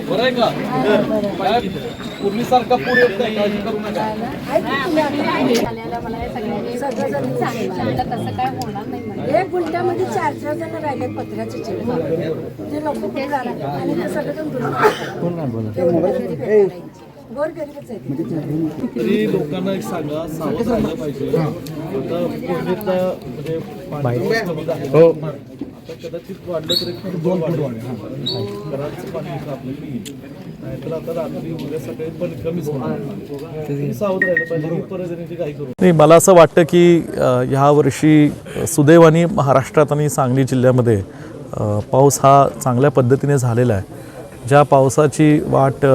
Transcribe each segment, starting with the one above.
बरं आहे का पूर्वीसारखा पूर येत नाही काळजी करू नका सगळ्यांनी सांगितलं तसं काय होणार नाही एक गुंठ्यामध्ये चार चार जण राहिले पत्र्याचे ते लोक कुठे जाणार आणि ते सगळेजण गोरगरीबच आहे तरी लोकांना एक सांगा सावध राहिलं पाहिजे. आता म्हणजे पाणी कमी झालं. आता कदाचित वाढलं तरी दोन फूट वाढेल घराचं पाणी इथं आपलं येईल नाहीतर आता रात्री उद्या सकाळी पण कमीच होणार. तुम्ही सावध राहिलं पाहिजे. ही परिस्थिती काही करू नाही मला असं वाटतं की अ, ह्या वर्षी सुदैवाने महाराष्ट्रात आणि सांगली जिल्ह्यामध्ये अ, पाऊस हा चांगल्या पद्धतीने झालेला आहे. ज्या पावसाची वाट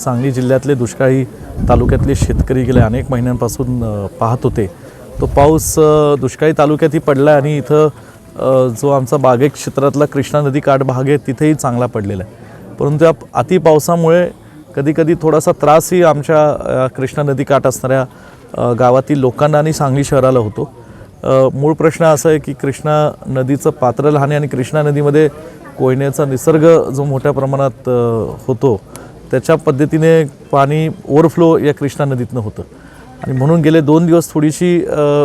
सांगली जिल्ह्यातले दुष्काळी तालुक्यातले शेतकरी गेल्या अनेक महिन्यांपासून पाहत होते. तो पाऊस दुष्काळी तालुक्यातही पडला आहे आणि इथं जो आमचा बागे क्षेत्रातला कृष्णा नदी काठ भाग आहे तिथेही चांगला पडलेला आहे. परंतु या अति पावसामुळे कधीकधी थोडासा त्रासही आमच्या कृष्णा नदी काठ असणाऱ्या गावातील लोकांना आणि सांगली शहराला होतो. मूळ प्रश्न असा आहे की कृष्णा नदीचं पात्र लहान आहे आणि कृष्णा नदीमध्ये कोयनेचा निसर्ग जो मोठ्या प्रमाणात होतो त्याच्या पद्धतीने पाणी ओव्हरफ्लो या कृष्णा नदीतनं होतं. आणि म्हणून गेले दोन दिवस थोडीशी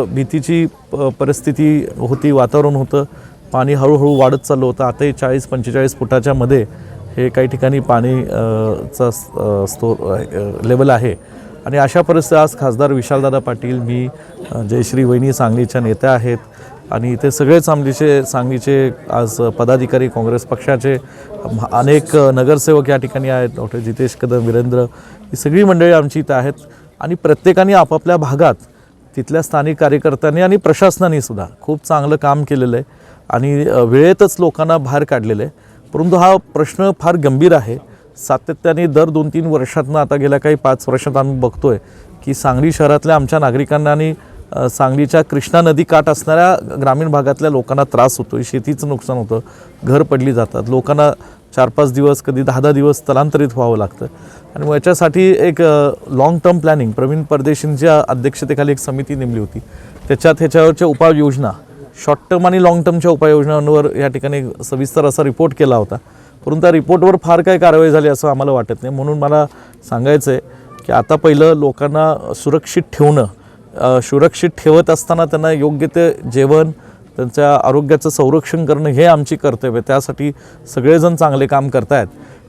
भीतीची प- परिस्थिती होती वातावरण होतं. पाणी हळूहळू वाढत चाललं होतं. आताही चाळीस पंचेचाळीस फुटाच्या मध्ये हे काही ठिकाणी पाणी चा स्तो लेवल आहे. आणि अशा परिस्थितीत आज खासदार विशालदादा पाटील मी जयश्री वहिनी सांगलीच्या नेत्या आहेत. आणि इथे सगळेच आमलीचे सांगलीचे आज पदाधिकारी काँग्रेस पक्षाचे अनेक नगरसेवक या ठिकाणी आहेत डॉक्टर जितेश कदम वीरेंद्र ही सगळी मंडळी आमची इथं आहेत. आणि प्रत्येकाने आपापल्या भागात तिथल्या स्थानिक कार्यकर्त्यांनी आणि प्रशासनाने सुद्धा खूप चांगलं काम केलेलं आहे. आणि वेळेतच लोकांना बाहेर काढलेलं आहे. परंतु हा प्रश्न फार गंभीर आहे. सातत्याने दर दोन तीन वर्षातनं आता गेल्या काही पाच वर्षात आम्ही बघतोय की सांगली शहरातल्या आमच्या नागरिकांना आणि सांगलीच्या कृष्णा नदी काठ असणाऱ्या ग्रामीण भागातल्या लोकांना त्रास होतो शेतीचं नुकसान होतं घर पडली जातात. लोकांना चार पाच दिवस कधी दहा दहा दिवस स्थलांतरित व्हावं लागतं. आणि मग याच्यासाठी एक लाँग टर्म प्लॅनिंग प्रवीण परदेशींच्या अध्यक्षतेखाली एक समिती नेमली होती. त्याच्यात ह्याच्यावरच्या उपाययोजना शॉर्ट टर्म आणि लाँग टर्मच्या उपाययोजनांवर या ठिकाणी सविस्तर असा रिपोर्ट केला होता. परंतु त्या रिपोर्टवर फार काही कारवाई झाली असं आम्हाला वाटत नाही. म्हणून मला सांगायचं आहे की आता पहिलं लोकांना सुरक्षित ठेवणं सुरक्षित ठेवत असताना त्यांना योग्य ते जेवण त्यांच्या आरोग्याचं संरक्षण करणं हे आमची कर्तव्य त्यासाठी सगळेजण चांगले काम करतायत.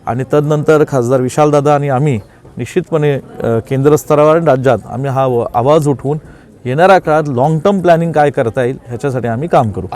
आणि तदनंतर खासदार विशालदादा आणि आम्ही निश्चितपणे केंद्रस्तरावर केंद्र स्तरावर आणि राज्यात आम्ही हा आवाज उठवून येणाऱ्या काळात लाँग टर्म प्लॅनिंग काय करता येईल ह्याच्यासाठी आम्ही काम करू.